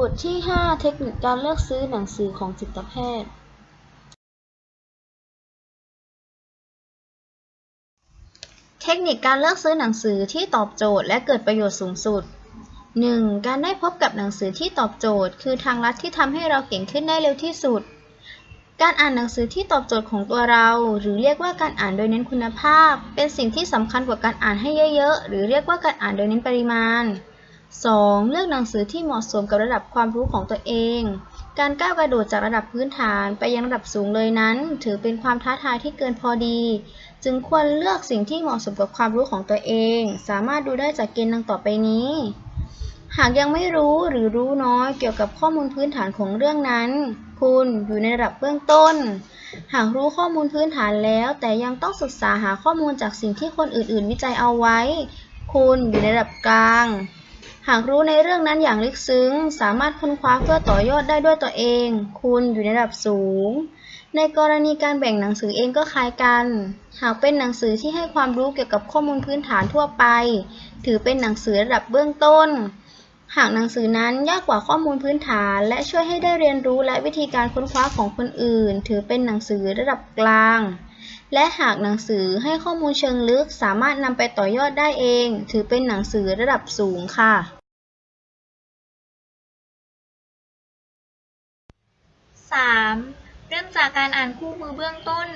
บทที่ 5 เทคนิคการเลือกซื้อหนังสือของจิตแพทย์ เทคนิคการเลือกซื้อหนังสือที่ตอบโจทย์และเกิดประโยชน์สูงสุด 1. การได้พบกับหนังสือที่ตอบโจทย์ คือทางลัดที่ทำให้เราเก่งขึ้นได้เร็วที่สุด การอ่านหนังสือที่ตอบโจทย์ของตัวเรา หรือเรียกว่าการอ่านโดยเน้นคุณภาพ เป็นสิ่งที่สำคัญกว่าการอ่านให้เยอะๆ หรือเรียกว่าการอ่านโดยเน้นปริมาณ 2. เลือกหนังสือที่เหมาะสมกับระดับความรู้ของตัวเอง การก้าวกระโดดจากระดับพื้นฐานไปยังระดับสูงเลยนั้น ถือเป็นความท้าทายที่เกินพอดี จึงควรเลือกสิ่งที่เหมาะสมกับความรู้ของตัวเอง สามารถดูได้จากเกณฑ์ดังต่อไปนี้ หากยังไม่รู้หรือรู้น้อยเกี่ยวกับข้อมูลพื้นฐานของเรื่องนั้น คุณอยู่ในระดับเบื้องต้น หากรู้ข้อมูลพื้นฐานแล้ว แต่ยังต้องศึกษาหาข้อมูลจากสิ่งที่คนอื่น ๆ วิจัยเอาไว้ คุณอยู่ในระดับกลาง หากรู้ในเรื่องนั้นอย่างลึกซึ้ง สามารถค้นคว้าเพื่อต่อยอดได้ด้วยตัวเอง คุณอยู่ในระดับสูง ในกรณีการแบ่งหนังสือเองก็คล้ายกัน หากเป็นหนังสือที่ให้ความรู้เกี่ยวกับข้อมูลพื้นฐานทั่วไป ถือเป็นหนังสือระดับเบื้องต้น หากหนังสือนั้นยากกว่าข้อมูลพื้นฐาน และช่วยให้ได้เรียนรู้และวิธีการค้นคว้าของคนอื่น ถือเป็นหนังสือระดับกลาง และหากหนังสือให้ข้อมูลเชิงลึกสามารถนำไปต่อยอดได้เอง ถือเป็นหนังสือระดับสูงค่ะ 3. เริ่มจากการอ่านคู่มือเบื้องต้น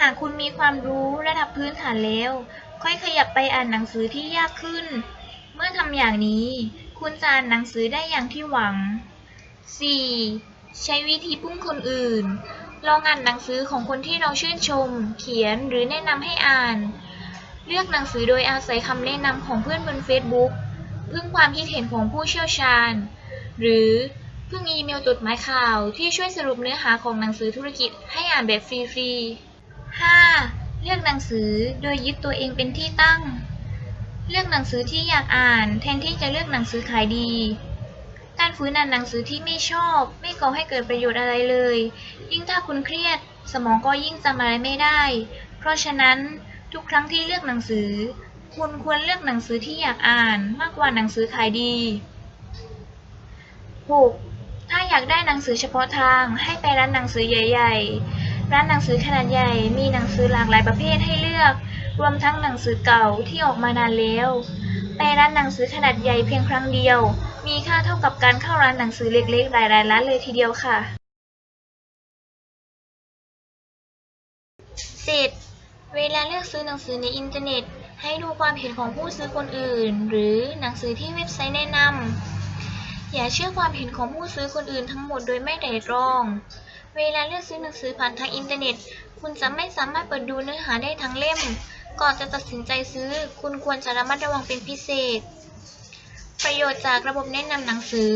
หากคุณมีความรู้ระดับพื้นฐานแล้ว ค่อยขยับไปอ่านหนังสือที่ยากขึ้น เมื่อทำอย่างนี้ คุณจะอ่านหนังสือได้อย่างที่หวัง 4. ใช้วิธีพุ่งคนอื่น ลองอ่านหนังสือของคนที่เราชื่นชม เขียนหรือแนะนำให้อ่าน เลือกหนังสือโดยอาศัยคำแนะนำของเพื่อนบน Facebook พึ่งความคิดเห็นของผู้เชี่ยวชาญ หรือพึ่งอีเมลจดหมายข่าวที่ช่วยสรุปเนื้อหาของหนังสือธุรกิจให้อ่านแบบฟรีๆ 5. เลือกหนังสือโดยยึดตัวเองเป็นที่ตั้ง เลือกหนังสือที่อยากอ่าน แทนที่จะเลือกหนังสือขายดี การฝืนอ่านหนังสือที่ไม่ชอบ ไม่ก่อให้เกิดประโยชน์อะไรเลย ยิ่งถ้าคุณเครียด สมองก็ยิ่งจำอะไรไม่ได้ เพราะฉะนั้นทุกครั้งที่เลือกหนังสือ คุณควรเลือกหนังสือที่อยากอ่านมากกว่าหนังสือขายดี 6. ถ้าอยากได้หนังสือเฉพาะทางให้ไปร้านหนังสือใหญ่ ๆ ร้านหนังสือขนาดใหญ่มีหนังสือหลากหลายประเภทให้เลือก รวมทั้งหนังสือเก่าที่ออกมานานแล้ว ไปร้านหนังสือขนาดใหญ่เพียงครั้งเดียว มีค่าเท่ากับการเข้าร้านหนังสือเล็กๆ หลายๆร้านเลยทีเดียวค่ะ 7. เวลาเลือกซื้อหนังสือในอินเทอร์เน็ต ให้ดูความเห็นของผู้ซื้อคนอื่น หรือหนังสือที่เว็บไซต์แนะนำอย่าเชื่อความเห็นของผู้ซื้อคนอื่นทั้งหมดโดยไม่ไตร่ตรอง เวลาเลือกซื้อหนังสือผ่านทางอินเทอร์เน็ต คุณจะไม่สามารถเปิดดูเนื้อหาได้ทั้งเล่ม ก่อนจะตัดสินใจซื้อ คุณควรจะระมัดระวังเป็นพิเศษ ประโยชน์จากระบบแนะนำหนังสือ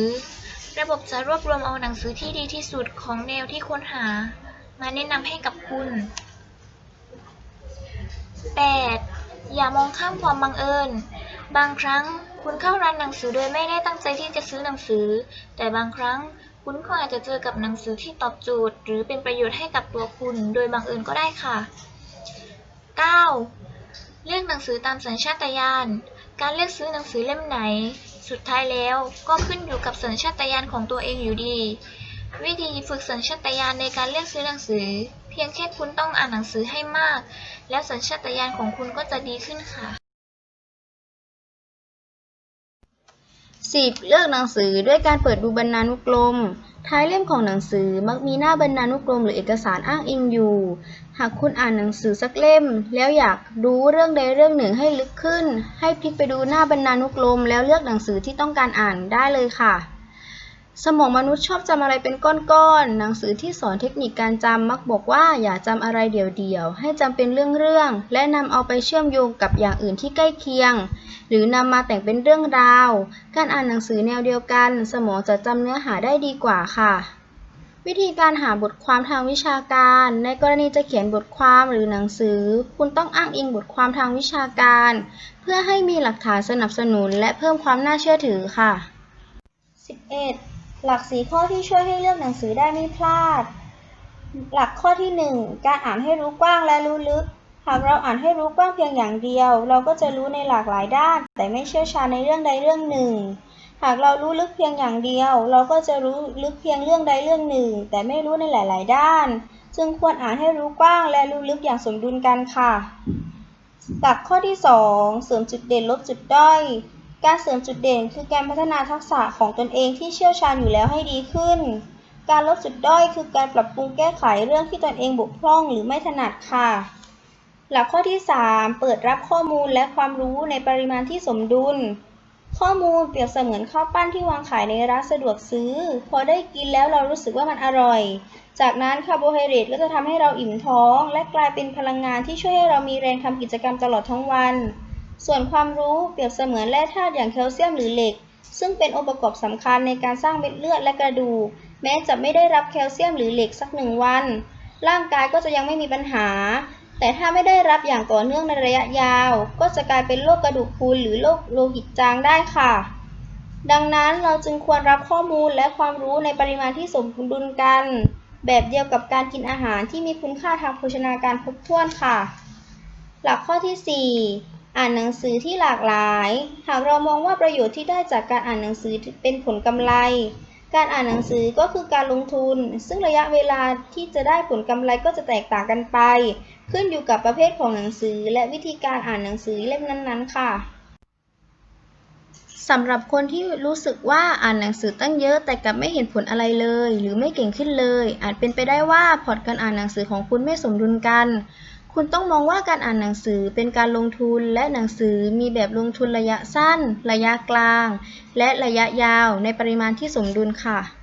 ระบบจะรวบรวมเอาหนังสือที่ดีที่สุดของแนวที่ค้นหา มาแนะนำให้กับคุณ 8. อย่ามองข้ามความบังเอิญ บางครั้งคุณเข้าร้านหนังสือโดยไม่ได้ตั้งใจที่จะซื้อหนังสือ แต่บางครั้งคุณก็อาจจะเจอกับหนังสือที่ตอบโจทย์ หรือเป็นประโยชน์ให้กับตัวคุณ โดยบังเอิญก็ได้ค่ะ 9. เลือกหนังสือตามสัญชาตญาณ การเลือกซื้อหนังสือเล่มไหน สุดท้ายแล้วก็ขึ้นอยู่กับสัญชาตญาณของตัวเองอยู่ดี วิธีฝึกสัญชาตญาณในการเลือกซื้อหนังสือ เพียงแค่คุณต้องอ่านหนังสือให้มาก แล้วสัญชาตญาณของคุณก็จะดีขึ้นค่ะ 10. เลือกหนังสือด้วยการเปิดดูบรรณานุกรม ท้ายเล่มของหนังสือมักมีหน้าบรรณานุกรมหรือเอกสารอ้างอิงอยู่หากคุณอ่านหนังสือสักเล่ม แล้วอยากรู้เรื่องใดเรื่องหนึ่งให้ลึกขึ้น ให้พลิกไปดูหน้าบรรณานุกรม แล้วเลือกหนังสือที่ต้องการอ่านได้เลยค่ะ สมองมนุษย์ชอบจำอะไรเป็นก้อนๆ หนังสือที่สอนเทคนิคการจำมักบอกว่าอย่าจำอะไรเดี่ยวๆ ให้จำเป็นเรื่องๆ และนำเอาไปเชื่อมโยงกับอย่างอื่นที่ใกล้เคียง หรือนำมาแต่งเป็นเรื่องราว การอ่านหนังสือแนวเดียวกัน สมองจะจำเนื้อหาได้ดีกว่าค่ะ วิธีการหาบทความทางวิชาการ ในกรณีจะเขียนบทความหรือหนังสือ คุณต้องอ้างอิงบทความทางวิชาการ เพื่อให้มีหลักฐานสนับสนุนและเพิ่มความน่าเชื่อถือค่ะ 11. หลักสีข้อที่ช่วยให้เลือกหนังสือได้ไม่พลาด หลักข้อที่ 1 การอ่านให้รู้กว้างและรู้ลึก หากเราอ่านให้รู้กว้างเพียงอย่างเดียว เราก็จะรู้ในหลากหลายด้าน แต่ไม่เชี่ยวชาญในเรื่องใดเรื่องหนึ่ง หากเรารู้ลึกเพียงอย่างเดียว เราก็จะรู้ลึกเพียงเรื่องใดเรื่องหนึ่ง แต่ไม่รู้ในหลาย ๆ ด้าน จึงควรอ่านให้รู้กว้างและรู้ลึกอย่างสมดุลกันค่ะหลักข้อที่ 2 เสริมจุดเด่นลดจุดด้อย การเสริมจุดเด่นคือการพัฒนาทักษะของตนเองที่เชี่ยวชาญอยู่แล้วให้ดีขึ้น การลดจุดด้อยคือการปรับปรุงแก้ไขเรื่องที่ตนเองบกพร่องหรือไม่ถนัดค่ะ หลักข้อที่ 3 เปิดรับข้อมูลและความรู้ในปริมาณที่สมดุล ข้อมูลเปรียบเสมือนข้าวปั้นที่วางขายในร้านสะดวกซื้อ พอได้กินแล้วเรารู้สึกว่ามันอร่อย จากนั้นคาร์โบไฮเดรตก็จะทำให้เราอิ่มท้อง และกลายเป็นพลังงานที่ช่วยให้เรามีแรงทำกิจกรรมตลอดทั้งวัน ส่วนความรู้เปรียบเสมือนแร่ธาตุอย่างแคลเซียมหรือเหล็ก ซึ่งเป็นองค์ประกอบสำคัญในการสร้างเม็ดเลือดและกระดูกแม้จะไม่ได้รับแคลเซียมหรือเหล็กสักหนึ่งวัน ร่างกายก็จะยังไม่มีปัญหา แต่ถ้าไม่ได้รับอย่างต่อเนื่องในระยะยาว ก็จะกลายเป็นโรคกระดูกพรุนหรือโรคโลหิตจางได้ค่ะ ดังนั้นเราจึงควรรับข้อมูลและความรู้ในปริมาณที่สมดุลกัน แบบเดียวกับการกินอาหารที่มีคุณค่าทางโภชนาการครบถ้วนค่ะ หลักข้อที่ 4 อ่านหนังสือที่หลากหลาย หากเรามองว่าประโยชน์ที่ได้จากการอ่านหนังสือเป็นผลกำไร การอ่านหนังสือก็คือการลงทุน ซึ่งระยะเวลาที่จะได้ผลกำไรก็จะแตกต่างกันไป ขึ้นอยู่กับประเภทของหนังสือ และวิธีการอ่านหนังสือเล่มนั้นๆ ค่ะสำหรับคนที่รู้สึกว่าอ่านหนังสือตั้งเยอะแต่กลับไม่เห็นผลอะไรเลย หรือไม่เก่งขึ้นเลย อาจเป็นไปได้ว่าพอร์ตการอ่านหนังสือของคุณไม่สมดุลกัน คุณต้องมองว่าการอ่านหนังสือเป็นการลงทุน และหนังสือมีแบบลงทุนระยะสั้น ระยะกลาง และระยะยาวในปริมาณที่สมดุลค่ะ